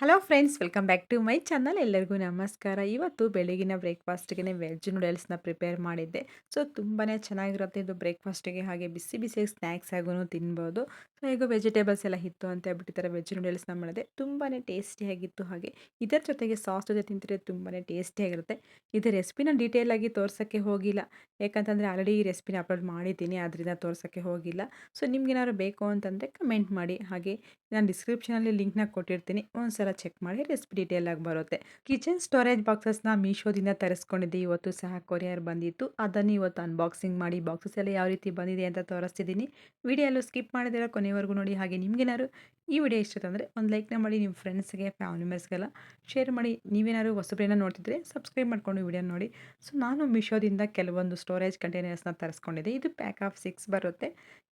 Hello friends welcome back to my channel ಎಲ್ಲರಿಗೂ ನಮಸ್ಕಾರ. ಇವತ್ತು ಬೆಳಗಿನ ಬ್ರೇಕ್ಫಾಸ್ಟ್ಗೆ ವೆಜ್ ನೂಡಲ್ಸ್ನ ಪ್ರಿಪೇರ್ ಮಾಡಿದ್ದೆ. ಸೊ ತುಂಬಾ ಚೆನ್ನಾಗಿರುತ್ತೆ ಇದು ಬ್ರೇಕ್ಫಾಸ್ಟಿಗೆ ಹಾಗೆ ಬಿಸಿ ಬಿಸಿಯಾಗಿ ಸ್ನ್ಯಾಕ್ಸ್ ಆಗೂ ತಿನ್ಬೋದು. ಸೊ ಈಗ ವೆಜಿಟೇಬಲ್ಸ್ ಎಲ್ಲ ಇತ್ತು ಅಂತ ಹೇಳ್ಬಿಟ್ಟು ಥರ ವೆಜ್ ನೂಡಲ್ಸ್ನ ಮಾಡಿದೆ. ತುಂಬಾ ಟೇಸ್ಟಿಯಾಗಿತ್ತು ಹಾಗೆ. ಇದರ ಜೊತೆಗೆ ಸಾಸ್ ಜೊತೆ ತಿಂತಿದ್ರೆ ತುಂಬಾ ಟೇಸ್ಟಿಯಾಗಿರುತ್ತೆ ಇದು ರೆಸಿಪಿನ ಡೀಟೇಲ್ ಆಗಿ ತೋರ್ಸೋಕ್ಕೆ ಹೋಗಿಲ್ಲ. ಯಾಕಂತಂದರೆ ಆಲ್ರೆಡಿ ಈ ರೆಸಿಪಿನ ಅಪ್ಲೋಡ್ ಮಾಡಿದ್ದೀನಿ ಅದರಿಂದ ತೋರ್ಸೋಕ್ಕೆ ಹೋಗಿಲ್ಲ. ಸೊ ನಿಮ್ಗೇನಾದ್ರು ಬೇಕು ಅಂತಂದರೆ ಕಮೆಂಟ್ ಮಾಡಿ. ಹಾಗೆ ನಾನು ಡಿಸ್ಕ್ರಿಪ್ಷನಲ್ಲಿ ಲಿಂಕ್ನ ಕೊಟ್ಟಿರ್ತೀನಿ. ಒಂದ್ಸಲ ಚೆಕ್ ಮಾಡಿ ರೆಸಿಪಿ ಡೀಟೇಲ್ ಆಗಿ ಬರುತ್ತೆ. ಕಿಚನ್ ಸ್ಟೋರೇಜ್ ಬಾಕ್ಸಸ್ನ ಮೀಶೋದಿಂದ ತರಿಸ್ಕೊಂಡಿದ್ದೆ. ಇವತ್ತು ಸಹ ಕೊರಿಯರ್ ಬಂದಿತ್ತು. ಅದನ್ನು ಇವತ್ತು ಅನ್ಬಾಕ್ಸಿಂಗ್ ಮಾಡಿ ಬಾಕ್ಸಸ್ ಎಲ್ಲ ಯಾವ ರೀತಿ ಬಂದಿದೆ ಅಂತ ತೋರಿಸ್ತಿದ್ದೀನಿ. ವಿಡಿಯೋ ಸ್ಕಿಪ್ ಮಾಡಿದಿರೋ ಕೊನೆವರೆಗೂ ನೋಡಿ. ಹಾಗೆ ನಿಮ್ಗೇನಾದ್ರು ಈ ವಿಡಿಯೋ ಇಷ್ಟ ಅಂದರೆ ಒಂದು ಲೈಕ್ನ ಮಾಡಿ ನಿಮ್ಮ ಫ್ರೆಂಡ್ಸ್ಗೆ ಫ್ಯಾಮಿಲಿ ಮೆಂಬರ್ಸ್ಗೆಲ್ಲ ಶೇರ್ ಮಾಡಿ. ನೀವೇನಾದ್ರು ಹೊಸಬ್ರೇನ ನೋಡ್ತಿದ್ರೆ ಸಬ್ಸ್ಕ್ರೈಬ್ ಮಾಡ್ಕೊಂಡು ವಿಡಿಯೋ ನೋಡಿ. ಸೊ ನಾನು ಮಿಶೋದಿಂದ ಕೆಲವೊಂದು ಸ್ಟೋರೇಜ್ ಕಂಟೈನರ್ಸ್ನ ತರಿಸ್ಕೊಂಡಿದ್ದೆ. ಇದು ಪ್ಯಾಕ್ ಆಫ್ ಸಿಕ್ಸ್ ಬರುತ್ತೆ.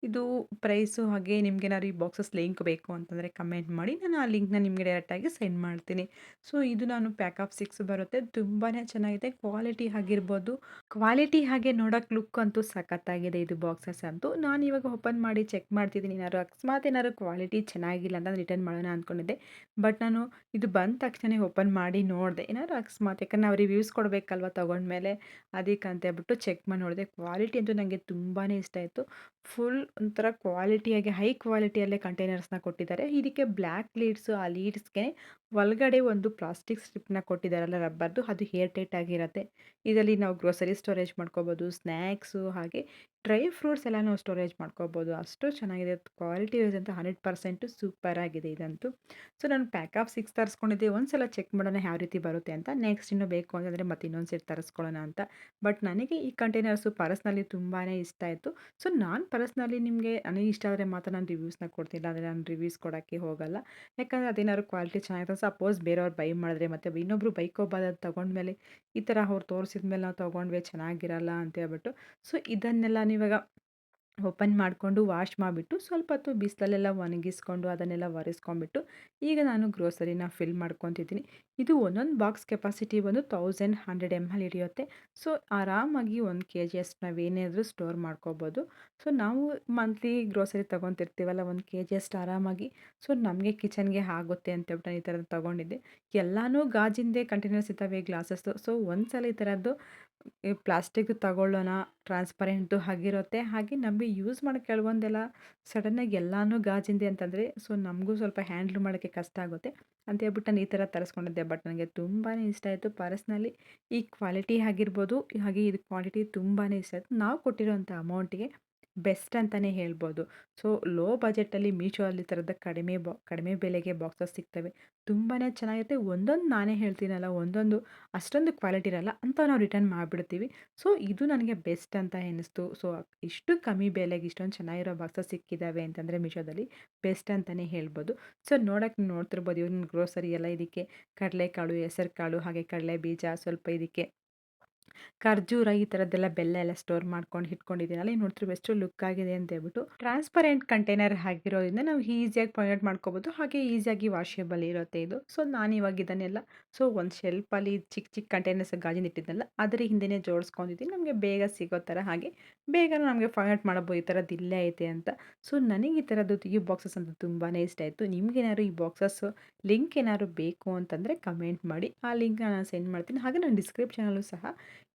ಇದು ಪ್ರೈಸು ಹಾಗೆ ನಿಮ್ಗೇನಾದ್ರು ಈ ಬಾಕ್ಸಸ್ ಲಿಂಕ್ ಬೇಕು ಅಂತಂದರೆ ಕಮೆಂಟ್ ಮಾಡಿ. ನಾನು ಆ ಲಿಂಕ್ನ ನಿಮಗೆ ಡೈರೆಕ್ಟಾಗಿ ಸೆಂಡ್ ಮಾಡ್ತೀನಿ. ಸೊ ಇದು ನಾನು ಪ್ಯಾಕ್ ಆಫ್ ಸಿಕ್ಸ್ ಬರುತ್ತೆ. ತುಂಬಾ ಚೆನ್ನಾಗಿದೆ. ಕ್ವಾಲಿಟಿ ಆಗಿರ್ಬೋದು ಕ್ವಾಲಿಟಿ ಹಾಗೆ ನೋಡೋಕೆ ಲುಕ್ ಅಂತೂ ಸಖತ್ತಾಗಿದೆ ಇದು ಬಾಕ್ಸಸ್ ಅಂತೂ. ನಾನು ಇವಾಗ ಓಪನ್ ಮಾಡಿ ಚೆಕ್ ಮಾಡ್ತಿದ್ದೀನಿ. ಏನಾದ್ರು ಅಕಸ್ಮಾತ್ ಏನಾದ್ರು ಕ್ವಾಲಿಟಿ ಚೆನ್ನಾಗಿಲ್ಲ ಅಂತ ರಿಟರ್ನ್ ಮಾಡೋಣ ಅಂದ್ಕೊಂಡಿದ್ದೆ. ಬಟ್ ನಾನು ಇದು ಬಂದ ತಕ್ಷಣ ಓಪನ್ ಮಾಡಿ ನೋಡಿದೆ. ಏನಾದ್ರು ಅಕಸ್ಮಾತ್, ಯಾಕಂದ್ರೆ ನಾವು ರಿವ್ಯೂಸ್ ಕೊಡಬೇಕಲ್ವ ತೊಗೊಂಡ್ಮೇಲೆ? ಅದಕ್ಕೆ ಅಂತ ಹೇಳ್ಬಿಟ್ಟು ಚೆಕ್ ಮಾಡಿ ನೋಡಿದೆ. ಕ್ವಾಲಿಟಿ ಅಂತೂ ನನಗೆ ತುಂಬಾ ಇಷ್ಟ ಆಯಿತು. ಫುಲ್ ಒಂಥರ ಕ್ವಾಲಿಟಿಯಾಗಿ ಹೈ ಕ್ವಾಲಿಟಿಯಲ್ಲೇ ಕಂಟೈನರ್ಸ್ನ ಕೊಟ್ಟಿದ್ದಾರೆ. ಇದಕ್ಕೆ ಬ್ಲ್ಯಾಕ್ ಲೀಡ್ಸು ಆ ಲೀಡ್ಸ್ಗೆ ಒಳಗಡೆ ಒಂದು ಪ್ಲಾಸ್ಟಿಕ್ ಸ್ಟ್ರಿಪ್ನ ಕೊಟ್ಟಿದ್ದಾರಲ್ಲ ರಬ್ಬರ್ದು, ಅದು ಹೇರ್ ಟೈಟ್ ಆಗಿರುತ್ತೆ. ಇದರಲ್ಲಿ ನಾವು ಗ್ರೋಸರಿ ಸ್ಟೋರೇಜ್ ಮಾಡ್ಕೋಬೋದು, ಸ್ನ್ಯಾಕ್ಸು ಹಾಗೆ ಡ್ರೈ ಫ್ರೂಟ್ಸ್ ಎಲ್ಲ ನಾವು ಸ್ಟೋರೇಜ್ ಮಾಡ್ಕೋಬೋದು. ಅಷ್ಟು ಚೆನ್ನಾಗಿದೆ. ಕ್ವಾಲಿಟಿ ವೈಸ್ ಅಂತ ಹಂಡ್ರೆಡ್ ಪರ್ಸೆಂಟು ಸೂಪರ್ ಆಗಿದೆ ಇದಂತೂ. ಸೊ, ನಾನು ಪ್ಯಾಕ್ ಆಫ್ ಸಿಕ್ಸ್ ತರಿಸ್ಕೊಂಡಿದ್ದೆ. ಒಂದು ಸಲ ಚೆಕ್ ಮಾಡೋಣ ಯಾವ ರೀತಿ ಬರುತ್ತೆ ಅಂತ. ನೆಕ್ಸ್ಟ್ ಇನ್ನೂ ಬೇಕು ಅಂತಂದರೆ ಮತ್ತೆ ಇನ್ನೊಂದು ಸೆಟ್ ತರಿಸ್ಕೊಳ್ಳೋಣ ಅಂತ. ಬಟ್ ನನಗೆ ಈ ಕಂಟೈನರ್ಸು ಪರ್ಸ್ನಲ್ಲಿ ತುಂಬಾ ಇಷ್ಟ ಆಯಿತು. ಸೊ, ನಾನು ಪರ್ಸ್ನಲ್ಲಿ ನಿಮಗೆ ನನಗೆ ಇಷ್ಟ ಆದರೆ ಮಾತ್ರ ನಾನು ರಿವ್ಯೂಸ್ನ ಕೊಡ್ತೀನಿ ಆದರೆ ನಾನು ರಿವ್ಯೂಸ್ ಕೊಡೋಕ್ಕೆ ಹೋಗಲ್ಲ. ಯಾಕಂದರೆ ಅದೇನಾದ್ರು ಕ್ವಾಲಿಟಿ ಚೆನ್ನಾಗಿರುತ್ತೆ ಸಪೋಸ್ ಬೇರೆಯವ್ರು ಬೈ ಮಾಡಿದ್ರೆ ಮತ್ತು ಇನ್ನೊಬ್ಬರು ಅದು ತೊಗೊಂಡ್ಮೇಲೆ ಈ ಥರ ಅವ್ರು ತೋರಿಸಿದ ಮೇಲೆ ನಾವು ತೊಗೊಂಡ್ವಿ, ಚೆನ್ನಾಗಿರಲ್ಲ ಅಂತ ಹೇಳ್ಬಿಟ್ಟು. ಸೊ ಇದನ್ನೆಲ್ಲ ನೀವಾಗ ಓಪನ್ ಮಾಡಿಕೊಂಡು ವಾಶ್ ಮಾಡಿಬಿಟ್ಟು ಸ್ವಲ್ಪ ಹೊತ್ತು ಬಿಸಿಲಲ್ಲೆಲ್ಲ ಒಣಗಿಸ್ಕೊಂಡು ಅದನ್ನೆಲ್ಲ ಒರೆಸ್ಕೊಂಡ್ಬಿಟ್ಟು ಈಗ ನಾನು ಗ್ರೋಸರಿನ ಫಿಲ್ ಮಾಡ್ಕೊತಿದ್ದೀನಿ. ಇದು ಒಂದೊಂದು ಬಾಕ್ಸ್ ಕೆಪಾಸಿಟಿ ಬಂದು ತೌಸಂಡ್ ಹಂಡ್ರೆಡ್ ಎಂ ಎಲ್ ಹಿಡಿಯುತ್ತೆ. ಸೊ ಆರಾಮಾಗಿ ಒಂದು ಕೆ ಜಿ ಅಷ್ಟು ನಾವೇನಾದರೂ ಸ್ಟೋರ್ ಮಾಡ್ಕೋಬೋದು. ಸೊ ನಾವು ಮಂತ್ಲಿ ಗ್ರೋಸರಿ ತೊಗೊತಿರ್ತೀವಲ್ಲ ಒಂದು ಕೆ ಜಿ ಅಷ್ಟು ಆರಾಮಾಗಿ. ಸೊ ನಮಗೆ ಕಿಚನ್ಗೆ ಆಗುತ್ತೆ ಅಂತೇಳ್ಬಿಟ್ಟು ನಾನು ಈ ಥರದ್ದು ತೊಗೊಂಡಿದ್ದೆ. ಎಲ್ಲನೂ ಗಾಜಿಂದೇ ಕಂಟಿನ್ಯೂಸ್ ಇದ್ದಾವೆ ಗ್ಲಾಸಸ್ಸು. ಸೊ ಒಂದು ಸಲ ಈ ಥರದ್ದು ಪ್ಲಾಸ್ಟಿಕ್ ತಗೊಳ್ಳೋಣ, ಟ್ರಾನ್ಸ್ಪರೆಂಟು ಆಗಿರುತ್ತೆ. ಹಾಗೆ ನಮಗೆ ಯೂಸ್ ಮಾಡೋ ಕೆಲವೊಂದೆಲ್ಲ ಸಡನ್ನಾಗಿ ಎಲ್ಲನೂ ಗಾಜಿಂದೆ ಅಂತಂದರೆ, ಸೊ ನಮಗೂ ಸ್ವಲ್ಪ ಹ್ಯಾಂಡ್ಲ್ ಮಾಡೋಕ್ಕೆ ಕಷ್ಟ ಆಗುತ್ತೆ. ಅಂತ ಹೇಳ್ಬಿಟ್ಟು ನಾನು ಈ ಥರ ತರಿಸ್ಕೊಂಡಿದ್ದೆ. ಬಟ್ ನನಗೆ ತುಂಬಾ ಇಷ್ಟ ಆಯಿತು. ಪರ್ಸ್ನಲಿ ಈ ಕ್ವಾಲಿಟಿ ಆಗಿರ್ಬೋದು, ಹಾಗೆ ಇದು ಕ್ವಾಲಿಟಿ ತುಂಬಾ ಇಷ್ಟ ಆಯಿತು. ನಾವು ಕೊಟ್ಟಿರೋಂಥ ಅಮೌಂಟಿಗೆ ಬೆಸ್ಟ್ ಅಂತಲೇ ಹೇಳ್ಬೋದು. ಸೊ, ಲೋ ಬಜೆಟಲ್ಲಿ ಮೀಶೋ ಅಲ್ಲಿ ಥರದ ಕಡಿಮೆ ಬಾ, ಕಡಿಮೆ ಬೆಲೆಗೆ ಬಾಕ್ಸಸ್ ಸಿಗ್ತವೆ. ತುಂಬಾ ಚೆನ್ನಾಗಿರುತ್ತೆ. ಒಂದೊಂದು ನಾನೇ ಹೇಳ್ತೀನಲ್ಲ, ಒಂದೊಂದು, ಅಷ್ಟೊಂದು ಕ್ವಾಲಿಟಿ ಇರಲ್ಲ ಅಂತ ನಾವು ರಿಟರ್ನ್ ಮಾಡಿಬಿಡ್ತೀವಿ. ಸೊ, ಇದು ನನಗೆ ಬೆಸ್ಟ್ ಅಂತ ಎನಿಸ್ತು. ಸೊ, ಇಷ್ಟು ಕಮ್ಮಿ ಬೆಲೆಗೆ ಇಷ್ಟೊಂದು ಚೆನ್ನಾಗಿರೋ ಬಾಕ್ಸಸ್ ಸಿಕ್ಕಿದ್ದಾವೆ ಅಂತಂದರೆ ಮೀಶೋದಲ್ಲಿ ಬೆಸ್ಟ್ ಅಂತಲೇ ಹೇಳ್ಬೋದು. ಸೊ ನೋಡೋಕ್ಕೆ ನೋಡ್ತಿರ್ಬೋದು. ಇವ್ರನ್ನ ಗ್ರೋಸರಿ ಎಲ್ಲ ಇದಕ್ಕೆ ಕಡಲೆಕಾಳು ಹೆಸರು ಕಾಳು ಹಾಗೆ ಕಡಲೆ ಬೀಜ ಸ್ವಲ್ಪ ಇದಕ್ಕೆ ಖರ್ಜೂರ ಈ ಥರದ್ದೆಲ್ಲ ಬೆಲ್ಲ ಎಲ್ಲ ಸ್ಟೋರ್ ಮಾಡ್ಕೊಂಡು ಇಟ್ಕೊಂಡಿದ್ದೀನಲ್ಲ ಈಗ ನೋಡ್ತೀವಿ ಎಷ್ಟು ಲುಕ್ ಆಗಿದೆ ಅಂತ ಹೇಳ್ಬಿಟ್ಟು. ಟ್ರಾನ್ಸ್ಪರೆಂಟ್ ಕಂಟೈನರ್ ಆಗಿರೋದ್ರಿಂದ ನಾವು ಈಸಿಯಾಗಿ ಪಾಯಿಂಟ್ ಮಾಡ್ಕೋಬೋದು. ಹಾಗೆ ಈಸಿಯಾಗಿ ವಾಷೇಬಲ್ ಇರುತ್ತೆ ಇದು. ಸೊ ನಾನು ಇವಾಗ ಇದನ್ನೆಲ್ಲ ಸೊ ಒಂದು ಶೆಲ್ಪಲ್ಲಿ ಚಿಕ್ಕ ಚಿಕ್ಕ ಕಂಟೈನರ್ಸ್ ಗಾಜಿನ ಇಟ್ಟಿದ್ದಲ್ಲ, ಅದರ ಹಿಂದೆನೇ ಜೋಡಿಸ್ಕೊಂಡಿದ್ದೀನಿ ನಮಗೆ ಬೇಗ ಸಿಗೋ ಥರ ಹಾಗೆ ಬೇಗ ನಮಗೆ ಪಾಯಿಂಟ್ ಮಾಡ್ಬೋದು. ಈ ಥರದ್ದು ಇಲ್ಲೇ ಐತೆ ಅಂತ. ಸೊ ನನಗೆ ಈ ಥರದ್ದು ಈ ಬಾಕ್ಸಸ್ ಅಂತ ತುಂಬಾ ಇಷ್ಟ ಆಯಿತು. ನಿಮ್ಗೇನಾದ್ರು ಈ ಬಾಕ್ಸಸ್ ಲಿಂಕ್ ಏನಾದ್ರು ಬೇಕು ಅಂತಂದರೆ ಕಮೆಂಟ್ ಮಾಡಿ. ಆ ಲಿಂಕ್ನ ನಾನು ಸೆಂಡ್ ಮಾಡ್ತೀನಿ. ಹಾಗೆ ನಾನು ಡಿಸ್ಕ್ರಿಪ್ಷನಲ್ಲೂ ಸಹ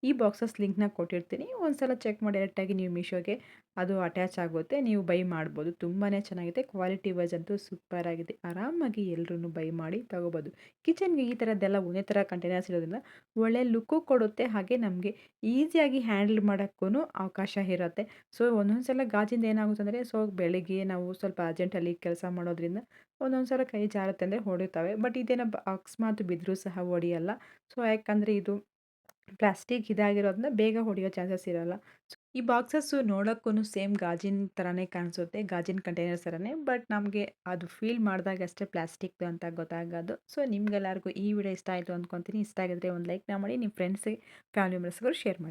ಈ ಬಾಕ್ಸಸ್ ಲಿಂಕ್ನ ಕೊಟ್ಟಿರ್ತೀನಿ. ಒಂದು ಸಲ ಚೆಕ್ ಮಾಡಿ ಡೈರೆಕ್ಟಾಗಿ ನೀವು ಮೀಶೋಗೆ ಅದು ಅಟ್ಯಾಚ್ ಆಗುತ್ತೆ. ನೀವು ಬೈ ಮಾಡ್ಬೋದು. ತುಂಬಾ ಚೆನ್ನಾಗಿದೆ. ಕ್ವಾಲಿಟಿ ವೈಸ್ ಅಂತೂ ಸೂಪರ್ ಆಗಿದೆ. ಆರಾಮಾಗಿ ಎಲ್ಲರೂ ಬೈ ಮಾಡಿ ತಗೋಬೋದು. ಕಿಚನ್ಗೆ ಈ ಥರದ್ದೆಲ್ಲ ಒಂದೇ ಥರ ಕಂಟೈನರ್ಸ್ ಇರೋದ್ರಿಂದ ಒಳ್ಳೆ ಲುಕ್ಕು ಕೊಡುತ್ತೆ. ಹಾಗೆ ನಮಗೆ ಈಸಿಯಾಗಿ ಹ್ಯಾಂಡಲ್ ಮಾಡೋಕ್ಕೂ ಅವಕಾಶ ಇರುತ್ತೆ. ಸೊ ಒಂದೊಂದು ಸಲ ಗಾಜಿಂದ ಏನಾಗುತ್ತೆ ಅಂದರೆ, ಸೊ, ಬೆಳಿಗ್ಗೆ ನಾವು ಸ್ವಲ್ಪ ಅರ್ಜೆಂಟಲ್ಲಿ ಕೆಲಸ ಮಾಡೋದ್ರಿಂದ ಒಂದೊಂದು ಸಲ ಕೈ ಜಾರುತ್ತೆ ಅಂದರೆ ಹೊಡೆಯುತ್ತವೆ ಬಟ್ ಇದೇನೋ ಅಕಸ್ಮಾತ್ ಬಿದ್ದರೂ ಸಹ ಹೊಡೆಯಲ್ಲ. ಸೊ, ಯಾಕಂದರೆ ಇದು ಪ್ಲಾಸ್ಟಿಕ್ ಇದಾಗಿರೋದನ್ನ ಬೇಗ ಹೊಡೆಯೋ ಚಾನ್ಸಸ್ ಇರೋಲ್ಲ. ಈ ಬಾಕ್ಸಸ್ಸು ನೋಡೋಕ್ಕೂ ಸೇಮ್ ಗಾಜಿನ ಥರನೇ ಕಾಣಿಸುತ್ತೆ, ಗಾಜಿನ ಕಂಟೈನರ್ ಥರನೇ ಬಟ್ ನಮಗೆ ಅದು ಫೀಲ್ ಮಾಡಿದಾಗ ಅಷ್ಟೇ ಪ್ಲಾಸ್ಟಿಕ್ದು ಅಂತ ಗೊತ್ತಾಗೋದು. ಸೊ, ನಿಮ್ಗೆಲ್ಲರಿಗೂ ಈ ವಿಡಿಯೋ ಇಷ್ಟ ಆಯಿತು ಅಂದ್ಕೊತೀನಿ ಇಷ್ಟ ಆಗಿದ್ರೆ ಒಂದು ಲೈಕ್ನ ಮಾಡಿ, ನಿಮ್ಮ ಫ್ರೆಂಡ್ಸಿಗೆ, ಫ್ಯಾಮಿಲಿ ಮೆಂಬರ್ಸ್ಗೂ ಶೇರ್ ಮಾಡಿ.